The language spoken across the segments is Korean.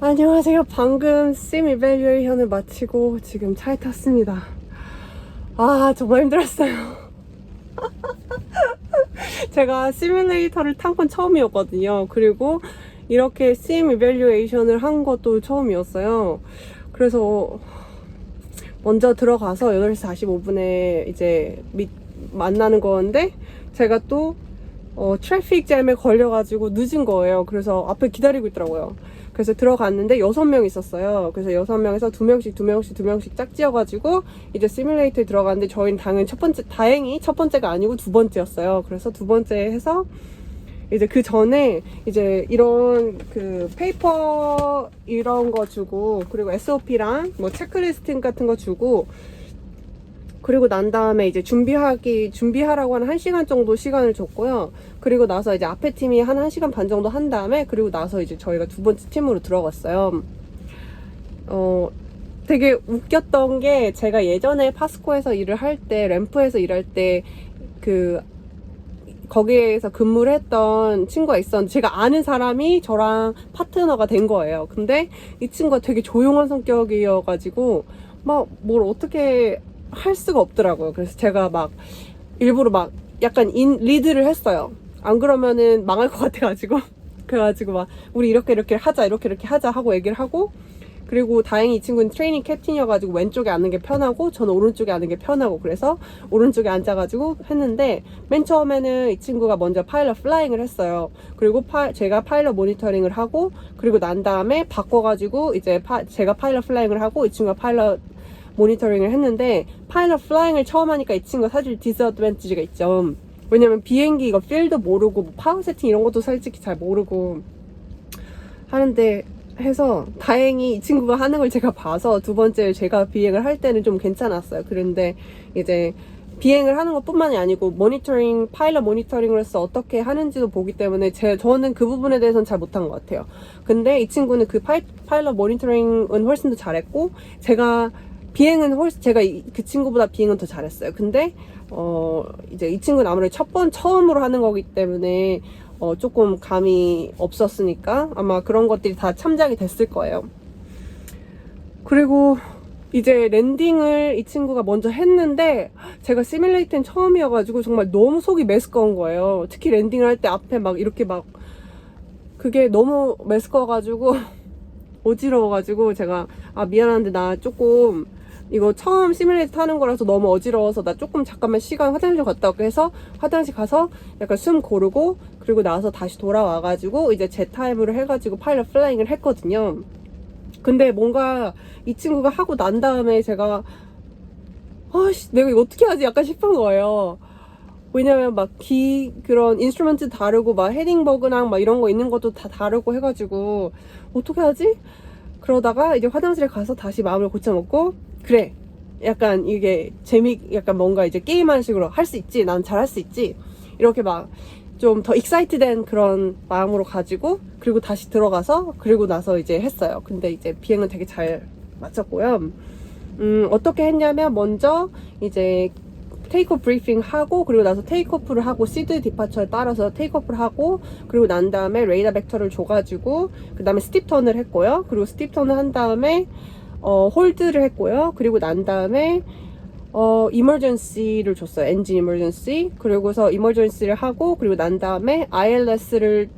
안녕하세요. 방금 심 이벨리에이션을 마치고 지금 차에 탔습니다. 아, 정말 힘들었어요. 제가 시뮬레이터를 탄 건 처음이었거든요. 그리고 이렇게 심 이벨리에이션을 한 것도 처음이었어요. 그래서 먼저 들어가서 8시 45분에 이제 미- 만나는 거였는데 제가 또 어, 트래픽 잼에 걸려가지고 늦은 거예요. 그래서 앞에 기다리고 있더라고요. 그래서 들어갔는데 여섯 명 있었어요. 그래서 여섯 명에서 두 명씩 두 명씩 두 명씩 짝지어가지고 이제 시뮬레이터에 들어갔는데 저희는 당연히 첫 번째 다행히 첫 번째가 아니고 두 번째였어요. 그래서 두 번째 해서 이제 그 전에 이제 이런 그 페이퍼 이런 거 주고 그리고 SOP랑 뭐 체크리스트 같은 거 주고 그리고 난 다음에 이제 준비하기 준비하라고 한 1시간 정도 시간을 줬고요. 그리고 나서 이제 앞에 팀이 한 1시간 반 정도 한 다음에 그리고 나서 이제 저희가 두 번째 팀으로 들어갔어요. 어 되게 웃겼던 게 제가 예전에 파스코에서 일을 할 때 램프에서 일할 때그 거기에서 근무를 했던 친구가 있었는데 제가 아는 사람이 저랑 파트너가 된 거예요. 근데 이 친구가 되게 조용한 성격이어가지고 막 뭘 어떻게 할 수가 없더라고요. 그래서 제가 막 일부러 막 약간 인 리드를 했어요. 안 그러면은 망할 것 같아가지고 그래가지고 막 우리 이렇게 이렇게 하자 이렇게 이렇게 하자 하고 얘기를 하고 그리고 다행히 이 친구는 트레이닝 캡틴이어가지고 왼쪽에 앉는 게 편하고 저는 오른쪽에 앉는 게 편하고 그래서 오른쪽에 앉아가지고 했는데 맨 처음에는 이 친구가 먼저 파일럿 플라잉을 했어요. 그리고 파, 제가 파일럿 모니터링을 하고 그리고 난 다음에 바꿔가지고 이제 파, 제가 파일럿 플라잉을 하고 이 친구가 파일럿 모니터링을 했는데 파일럿 플라잉을 처음 하니까 이 친구가 사실 디스어드밴티지가 있죠. 왜냐면 비행기 이거 필도 모르고 뭐 파워 세팅 이런 것도 솔직히 잘 모르고 하는데 해서 다행히 이 친구가 하는 걸 제가 봐서 두 번째 제가 비행을 할 때는 좀 괜찮았어요. 그런데 이제 비행을 하는 것 뿐만이 아니고 모니터링 파일럿 모니터링으로서 어떻게 하는지도 보기 때문에 제 저는 그 부분에 대해서는 잘 못한 것 같아요. 근데 이 친구는 그 파이, 파일럿 모니터링은 훨씬 더 잘했고 제가 비행은 훨씬 제가 이- 그 친구보다 비행은 더 잘했어요. 근데 어 이제 이 친구는 아무래도 첫 번 처음으로 하는 거기 때문에 어 조금 감이 없었으니까 아마 그런 것들이 다 참작이 됐을 거예요. 그리고 이제 랜딩을 이 친구가 먼저 했는데 제가 시뮬레이터는 처음이어가지고 정말 너무 속이 메스꺼운 거예요. 특히 랜딩을 할 때 앞에 막 이렇게 막 그게 너무 메스꺼워가지고 어지러워가지고 제가 아 미안한데 나 조금 이거 처음 시뮬레이터 타는 거라서 너무 어지러워서 나 조금 잠깐만 시간 화장실 좀 갔다 올게 해서 화장실 가서 약간 숨 고르고 그리고 나서 다시 돌아와가지고 이제 제 타임으로 해가지고 파일럿 플라잉을 했거든요. 근데 뭔가 이 친구가 하고 난 다음에 제가 아씨 내가 이거 어떻게 하지 약간 싶은 거예요. 왜냐면 막 기 그런 인스트루먼트 다르고 막 헤딩 버그랑 막 이런 거 있는 것도 다 다르고 해가지고 어떻게 하지? 그러다가 이제 화장실에 가서 다시 마음을 고쳐먹고 그래. 약간 이게 재미 약간 뭔가 이제 게임하는 식으로 할 수 있지 난 잘할 수 있지. 이렇게 막 좀 더 익사이트된 그런 마음으로 가지고 그리고 다시 들어가서 그리고 나서 이제 했어요. 근데 이제 비행은 되게 잘 마쳤고요. 음 어떻게 했냐면 먼저 이제 테이크오프 브리핑 하고 그리고 나서 테이크오프를 하고 시드 디파처에 따라서 테이크오프를 하고 그리고 난 다음에 레이더 벡터를 줘가지고 그 다음에 스팁 턴을 했고요. 그리고 스팁 턴을 한 다음에 어 홀드를 했고요 그리고 난 다음에 어 이머전시를 줬어요 엔진 이머전시 그리고서 이머전시를 하고 그리고 난 다음에 ILS를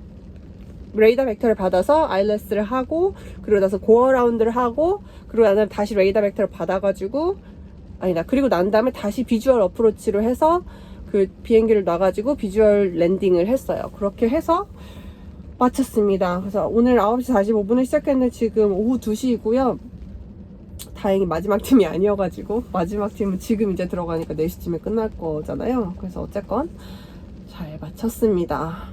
레이더 벡터를 받아서 ILS를 하고 그리고 나서 고어 라운드를 하고 그리고 난 다음에 다시 레이더 벡터를 받아가지고 아니다. 그리고 난 다음에 다시 비주얼 어프로치로 해서 그 비행기를 놔가지고 비주얼 랜딩을 했어요. 그렇게 해서 마쳤습니다. 그래서 오늘 9시 45분에 시작했는데 지금 오후 2시이고요. 다행히 마지막 팀이 아니어가지고 마지막 팀은 지금 이제 들어가니까 4시쯤에 끝날 거잖아요. 그래서 어쨌건 잘 마쳤습니다.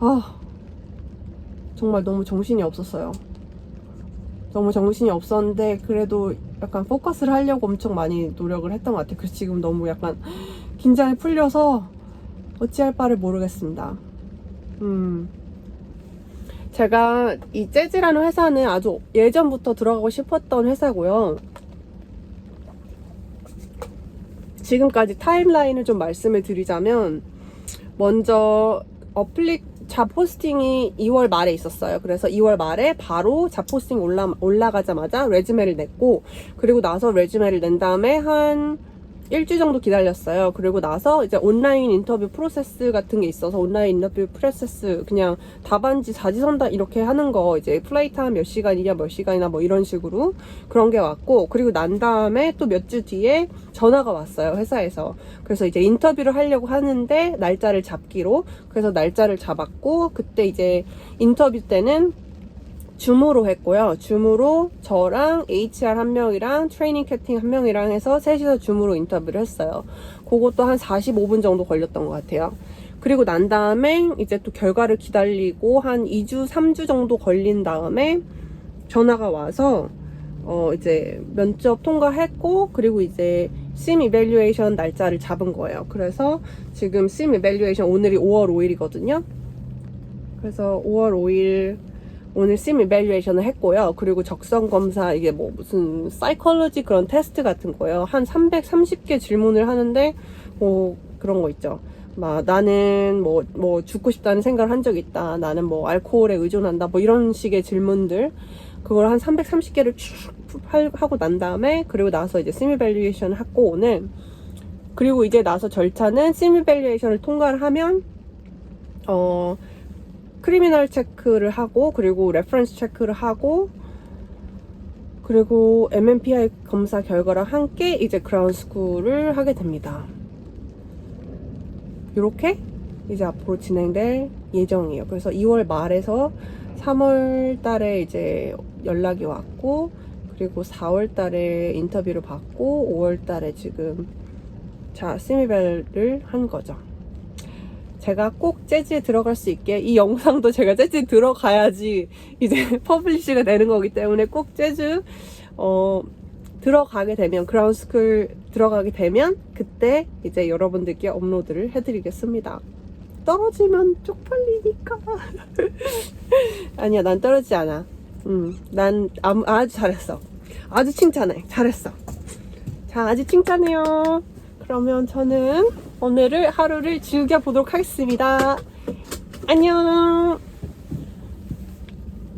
아 정말 너무 정신이 없었어요. 너무 정신이 없었는데 그래도 약간 포커스를 하려고 엄청 많이 노력을 했던 것 같아요. 그래서 지금 너무 약간 긴장이 풀려서 어찌할 바를 모르겠습니다. 음. 제가 이 재즈라는 회사는 아주 예전부터 들어가고 싶었던 회사고요. 지금까지 타임라인을 좀 말씀을 드리자면 먼저 어플리 잡 포스팅이 2월 말에 있었어요. 그래서 2월 말에 바로 잡 포스팅 올라, 올라가자마자 레즈메를 냈고, 그리고 나서 레즈메를 낸 다음에 한 일주일 정도 기다렸어요. 그리고 나서 이제 온라인 인터뷰 프로세스 같은 게 있어서 온라인 인터뷰 프로세스 그냥 답안지 사지선다 이렇게 하는 거 이제 플레이트 한몇 시간이냐 몇 시간이나 뭐 이런 식으로 그런 게 왔고 그리고 난 다음에 또 몇 주 뒤에 전화가 왔어요 회사에서 그래서 이제 인터뷰를 하려고 하는데 날짜를 잡기로 그래서 날짜를 잡았고 그때 이제 인터뷰 때는 줌으로 했고요. 줌으로 저랑 HR 한 명이랑 트레이닝 캐팅 한 명이랑 해서 셋이서 줌으로 인터뷰를 했어요. 그것도 한 45분 정도 걸렸던 것 같아요. 그리고 난 다음에 이제 또 결과를 기다리고 한 2주, 3주 정도 걸린 다음에 전화가 와서 어 이제 면접 통과했고 그리고 이제 심 이벨리에이션 날짜를 잡은 거예요. 그래서 지금 심 이벨리에이션 오늘이 5월 5일이거든요. 그래서 5월 5일 오늘 심 이벨리에이션을 했고요. 그리고 적성 검사 이게 뭐 무슨 사이콜로지 그런 테스트 같은 거예요. 한 330개 질문을 하는데 뭐 그런 거 있죠. 막 나는 뭐뭐 죽고 싶다는 생각을 한 적 있다. 나는 뭐 알코올에 의존한다. 뭐 이런 식의 질문들 그걸 한 330개를 쭉 할- 하고 난 다음에 그리고 나서 이제 심 이벨리에이션을 하고 오는 그리고 이제 나서 절차는 심 이벨리에이션을 통과를 하면 어 크리미널 체크를 하고 그리고 레퍼런스 체크를 하고 그리고 MMPI 검사 결과랑 함께 이제 그라운드 스쿨을 하게 됩니다. 이렇게 이제 앞으로 진행될 예정이에요. 그래서 2월 말에서 3월 달에 이제 연락이 왔고 그리고 4월 달에 인터뷰를 받고 5월 달에 지금 자 시미벨을 한 거죠. 제가 꼭 재즈에 들어갈 수 있게 이 영상도 제가 재즈에 들어가야지 이제 퍼블리시가 되는 거기 때문에 꼭 재즈 어 들어가게 되면 그라운드스쿨 들어가게 되면 그때 이제 여러분들께 업로드를 해드리겠습니다. 떨어지면 쪽팔리니까 아니야 난 떨어지지 않아. 음난 아주 잘했어. 아주 칭찬해. 잘했어. 자 아주 칭찬해요. 그러면 저는 오늘을 하루를 즐겨 보도록 하겠습니다. 안녕.